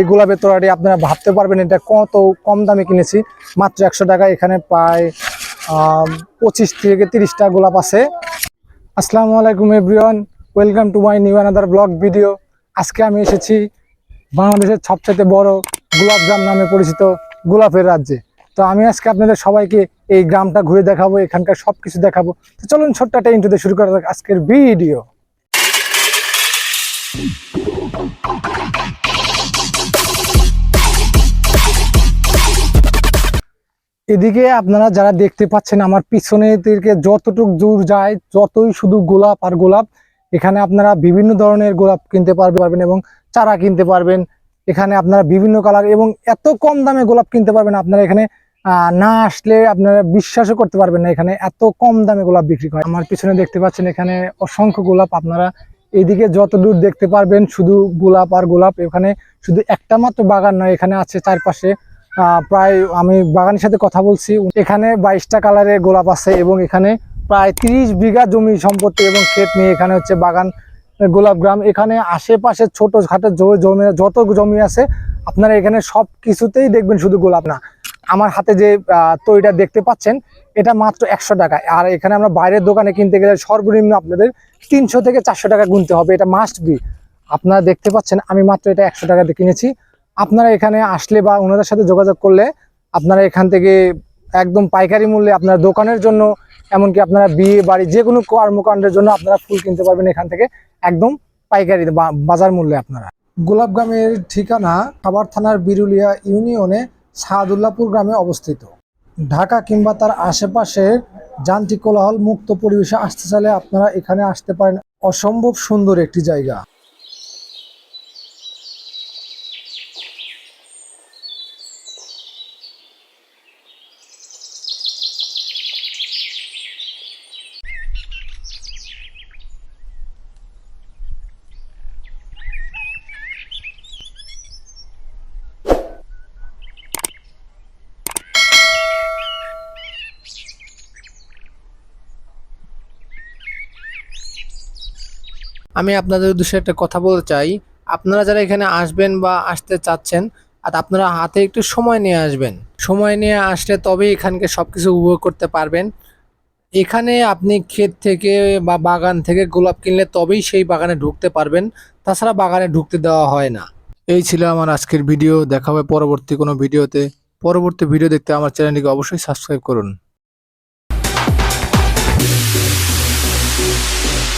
এই গোলাপের তোড়াটি আপনারা ভাবতে পারবেন এটা কত কম দামে কিনেছি। মাত্র একশো টাকা, এখানে প্রায় পঁচিশ থেকে তিরিশটা গোলাপ আছে। আসসালামু আলাইকুম everyone, welcome to my new another blog video. আজকে আমি এসেছি বাংলাদেশের সবচেয়ে বড় গোলাপ গোলাপজাম নামে পরিচিত গোলাপের রাজ্যে। তো আমি আজকে আপনাদের সবাইকে এই গ্রামটা ঘুরে দেখাবো, এখানকার সব কিছু দেখাবো। তো চলুন ছোট্ট একটা ইন্টু শুরু করা যাক আজকের ভিডিও। এদিকে আপনারা যারা দেখতে পাচ্ছেন, আমার পিছনে দিকে যতটুক দূর যায়, যতই শুধু গোলাপ আর গোলাপ, এখানে আপনারা বিভিন্ন ধরনের গোলাপ কিনতে পারবে- পারবেন এবং চারা কিনতে পারবেন। এখানে আপনারা বিভিন্ন কালার এবং এত কম দামে গোলাপ কিনতে পারবেন, আপনারা এখানে না আসলে আপনারা বিশ্বাসও করতে পারবেন না, এখানে এত কম দামে গোলাপ বিক্রি করে আমার পিছনে দেখতে পাচ্ছেন, এখানে অসংখ্য গোলাপ আপনারা এদিকে যত দূর দেখতে পারবেন, শুধু গোলাপ আর গোলাপ, এখানে শুধু একটা মাত্র বাগান নয়, এখানে আছে চারপাশে প্রায় আমি বাগানের সাথে কথা বলছি। এখানে বাইশটা কালারের গোলাপ আছে এবং এখানে প্রায় তিরিশ বিঘা জমি সম্পত্তি এবং ক্ষেত নিয়ে এখানে হচ্ছে বাগান গোলাপ গ্রাম। এখানে আশেপাশে ছোট খাটো জমি, যত জমি আছে, আপনারা এখানে সব কিছুতেই দেখবেন শুধু গোলাপ না। আমার হাতে যে তৈরিটা দেখতে পাচ্ছেন, এটা মাত্র একশো টাকা। আর এখানে আমরা বাইরের দোকানে কিনতে গেলে সর্বনিম্ন আপনাদের তিনশো থেকে চারশো টাকা গুনতে হবে। এটা মাস্ট বি আপনারা দেখতে পাচ্ছেন, আমি মাত্র এটা একশো টাকাতে কিনেছি। আপনারা এখানে আসলে বা ওনাদের সাথে যোগাযোগ করলে আপনারা এখান থেকে একদম পাইকারি মূল্যে আপনার দোকানের জন্য, এমনকি আপনারা বিয়ে বাড়ি যে কোনো কর্মকাণ্ডের জন্য আপনারা ফুল কিনতে পারবেন এখান থেকে একদম পাইকারি বাজার মূল্যে আপনারা। গোলাপগ্রামের ঠিকানা খাবার থানার বিরুলিয়া ইউনিয়নে সাদুল্লাপুর গ্রামে অবস্থিত। ঢাকা কিংবা তার আশেপাশের যান্ত্রিক কোলাহল মুক্ত পরিবেশে আসতে চাইলে আপনারা এখানে আসতে পারেন। অসম্ভব সুন্দর একটি জায়গা। আমি আপনাদের উদ্দেশ্যে একটা কথা বলতে চাই। আপনারা যারা এখানে আসবেন বা আসতে চাচ্ছেন, আর আপনারা হাতে একটু সময় নিয়ে আসবেন। সময় নিয়ে আসলে তবেই এখানকে সব কিছু উপভোগ করতে পারবেন। এখানে আপনি ক্ষেত থেকে বা বাগান থেকে গোলাপ কিনলে তবেই সেই বাগানে ঢুকতে পারবেন। তাছাড়া বাগানে ঢুকতে দেওয়া হয় না। এই ছিল আমার আজকের ভিডিও। দেখা হবে পরবর্তী কোনো ভিডিওতে। পরবর্তী ভিডিও দেখতে আমার চ্যানেলটিকে অবশ্যই সাবস্ক্রাইব করুন।